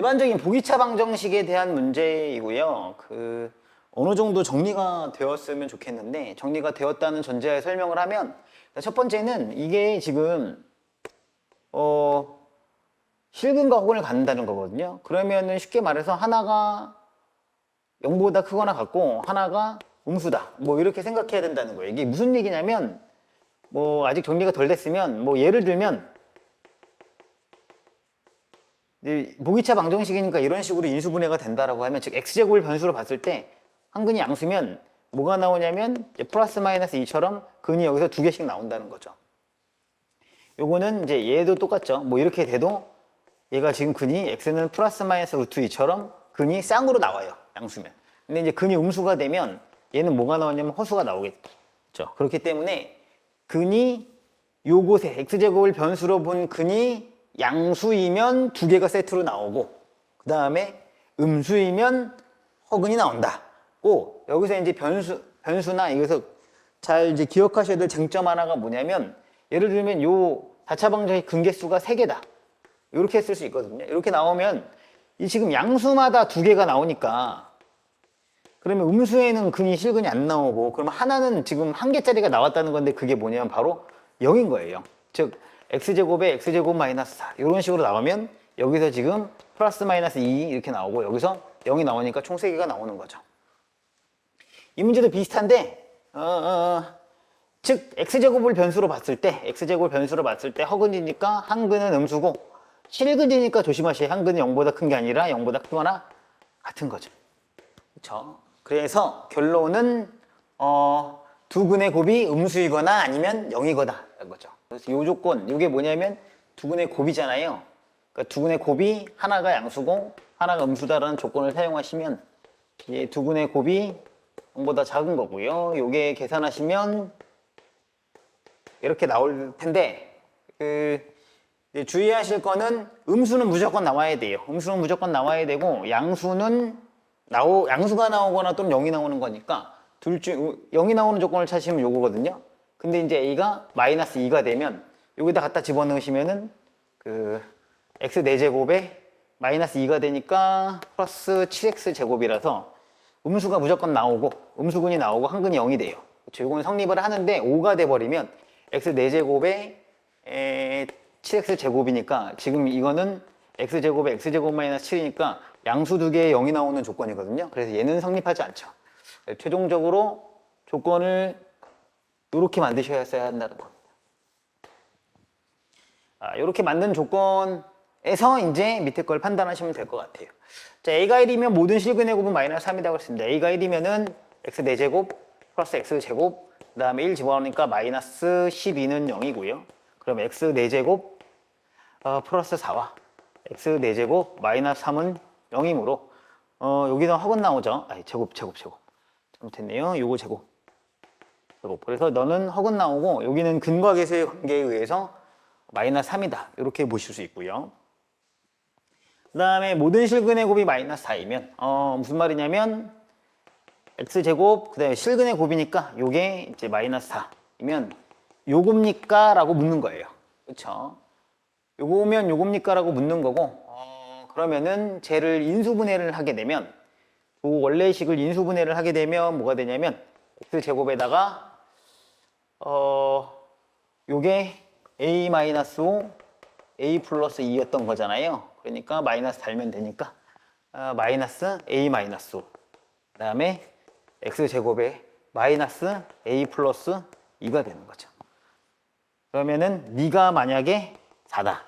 일반적인 보기차 방정식에 대한 문제이고요. 그 어느 정도 정리가 되었으면 좋겠는데 정리가 되었다는 전제하에 설명을 하면 첫 번째는 이게 지금 어 실근과 혹은을 갖는다는 거거든요. 그러면은 쉽게 말해서 하나가 0보다 크거나 같고 하나가 음수다. 뭐 이렇게 생각해야 된다는 거예요. 이게 무슨 얘기냐면 뭐 아직 정리가 덜 됐으면 뭐 예를 들면 보기차 방정식이니까 이런 식으로 인수분해가 된다라고 하면 즉 x제곱을 변수로 봤을 때 한 근이 양수면 뭐가 나오냐면 플러스 마이너스 2처럼 근이 여기서 두 개씩 나온다는 거죠. 요거는 이제 얘도 똑같죠. 뭐 이렇게 돼도 얘가 지금 근이 x는 플러스 마이너스 루트 2처럼 근이 쌍으로 나와요. 양수면. 근데 이제 근이 음수가 되면 얘는 뭐가 나오냐면 허수가 나오겠죠. 그렇기 때문에 근이 요곳에 x제곱을 변수로 본 근이 양수이면 두 개가 세트로 나오고 그 다음에 음수이면 허근이 나온다. 고 여기서 이제 변수 변수나 이것서 잘 이제 기억하셔야 될 쟁점 하나가 뭐냐면 예를 들면 요 다차방정의 근계수가 세 개다. 이렇게 쓸 수 있거든요. 이렇게 나오면 이 지금 양수마다 두 개가 나오니까 그러면 음수에는 근이 실근이 안 나오고 그러면 하나는 지금 한 개짜리가 나왔다는 건데 그게 뭐냐면 바로 0인 거예요. 즉 x제곱에 x제곱 마이너스 4 이런 식으로 나오면 여기서 지금 플러스 마이너스 2 이렇게 나오고 여기서 0이 나오니까 총 3개가 나오는 거죠. 이 문제도 비슷한데 어, 어, 어. 즉 x제곱을 변수로 봤을 때 x제곱을 변수로 봤을 때 허근이니까 한 근은 음수고 실근이니까 조심하셔야 한근은 0보다 큰 게 아니라 0보다 크거나 같은 거죠. 그렇죠? 그래서 결론은 어, 두 근의 곱이 음수이거나 아니면 0이거나 라는 거죠. 그래서 이 조건, 이게 뭐냐면 두 근의 곱이잖아요. 그러니까 두 근의 곱이 하나가 양수고 하나가 음수다라는 조건을 사용하시면 이두 근의 곱이 0보다 작은 거고요. 요게 계산하시면 이렇게 나올 텐데 그 주의하실 거는 음수는 무조건 나와야 돼요. 음수는 무조건 나와야 되고 양수는 나오 양수가 나오거나 또는 0이 나오는 거니까 둘 중 0이 나오는 조건을 찾으시면 요거거든요. 근데 이제 a가 마이너스 2가 되면 여기다 갖다 집어넣으시면은 그 x 4제곱에 마이너스 2가 되니까 플러스 7x 제곱이라서 음수가 무조건 나오고 음수근이 나오고 한근이 0이 돼요. 그렇죠? 이거는 성립을 하는데 5가 돼 버리면 x 4제곱에 에, 7x 제곱이니까 지금 이거는 x 제곱에 x 제곱 마이너스 7이니까 양수 두 개에 0이 나오는 조건이거든요. 그래서 얘는 성립하지 않죠. 최종적으로 조건을 이렇게 만드셔야 한다는 겁니다. 아, 이렇게 만든 조건에서 이제 밑에 걸 판단하시면 될 것 같아요. 자, a가 1이면 모든 실근의 곱은 마이너스 3이라고 했습니다. a가 1이면은 x 4제곱 플러스 x 제곱 그 다음에 1 집어넣으니까 마이너스 12는 0이고요. 그럼 x 4제곱 어, 플러스 4와 x 4제곱 마이너스 3은 0이므로 어, 여기서 허근 나오죠. 아니, 제곱, 제곱, 제곱. 잘못했네요. 요거 제곱. 제곱. 그래서 너는 허근 나오고 여기는 근과 계수의 관계에 의해서 마이너스 3이다. 이렇게 보실 수 있고요. 그 다음에 모든 실근의 곱이 마이너스 4이면 어, 무슨 말이냐면 x제곱 그 다음에 실근의 곱이니까 요게 이제 마이너스 4이면 요겁니까? 라고 묻는 거예요. 그쵸? 요거면 요겁니까? 라고 묻는 거고 어, 그러면은 쟤를 인수분해를 하게 되면 그 원래식을 인수분해를 하게 되면 뭐가 되냐면 x제곱에다가 어 요게 a-5 a 플러스 2였던 거잖아요. 그러니까 마이너스 달면 되니까 어, 마이너스 a-5 그 다음에 x제곱에 마이너스 a 플러스 2가 되는 거죠. 그러면은 네가 만약에 4다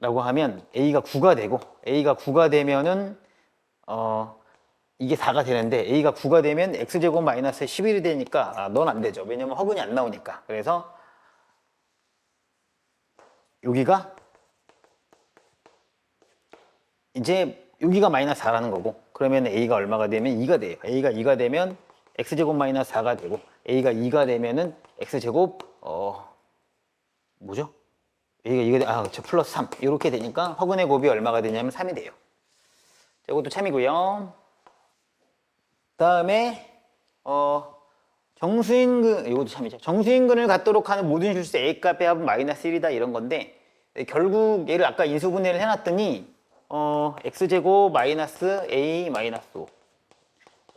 라고 하면 a가 9가 되고 a가 9가 되면은 어 이게 4가 되는데 a가 9가 되면 x제곱 마이너스 11이 되니까 아, 넌 안 되죠. 왜냐면 허근이 안 나오니까. 그래서 여기가 이제 여기가 마이너스 4라는 거고 그러면 a가 얼마가 되면 2가 돼요. a가 2가 되면 x제곱 마이너스 4가 되고 a가 2가 되면은 x제곱 어 뭐죠? a가 2가 돼, 아, 저 플러스 3 이렇게 되니까 허근의 곱이 얼마가 되냐면 3이 돼요. 자, 이것도 참이고요. 다음에 어 정수인근 이것도 참이죠. 정수인근을 갖도록 하는 모든 실수 a 값의 합은 마이너스 1이다 이런 건데 결국 얘를 아까 인수분해를 해놨더니 어, x제곱 마이너스 a 마이너스 5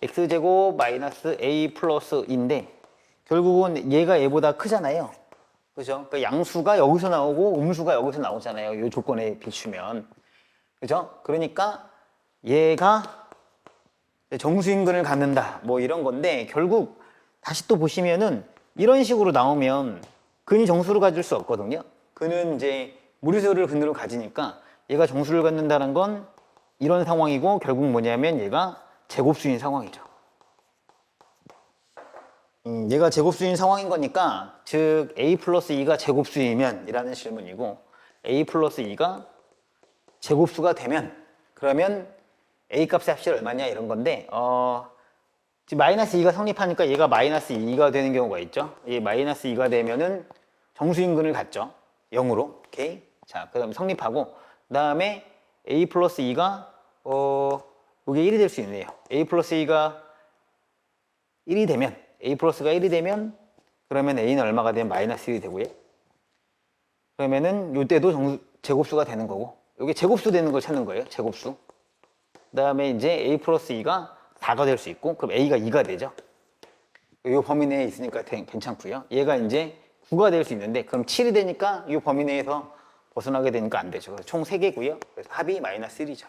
x제곱 마이너스 a 플러스인데 결국은 얘가 얘보다 크잖아요. 그죠? 그 양수가 여기서 나오고 음수가 여기서 나오잖아요. 이 조건에 비추면. 그죠? 그러니까 얘가 정수인근을 갖는다. 뭐 이런 건데 결국 다시 또 보시면은 이런 식으로 나오면 근이 정수를 가질 수 없거든요. 근은 이제 무리수를 근으로 가지니까 얘가 정수를 갖는다는 건 이런 상황이고 결국 뭐냐면 얘가 제곱수인 상황이죠. 음, 얘가 제곱수인 상황인 거니까 즉 a 플러스 2가 제곱수이면 이라는 질문이고 a 플러스 2가 제곱수가 되면 그러면 a 값의 합이 얼마냐 이런 건데 어 지금 마이너스 2가 성립하니까 얘가 마이너스 2가 되는 경우가 있죠. 이 마이너스 2가 되면은 정수인근을 갖죠. 0으로. 오케이. 자, 그다음 성립하고 그다음에 a 플러스 2가 어 이게 1이 될 수 있네요. a 플러스 2가 1이 되면 a 플러스가 1이 되면 그러면 a는 얼마가 되면 마이너스 1이 되고요. 그러면은 이때도 정수, 제곱수가 되는 거고 여기 제곱수 되는 걸 찾는 거예요. 제곱수. 그다음에 이제 a 플러스 2가 4가 될 수 있고 그럼 a가 2가 되죠. 이 범위 내에 있으니까 되- 괜찮고요. 얘가 이제 9가 될 수 있는데 그럼 7이 되니까 이 범위 내에서 벗어나게 되니까 안 되죠. 총 3개고요. 그래서 합이 마이너스 1이죠.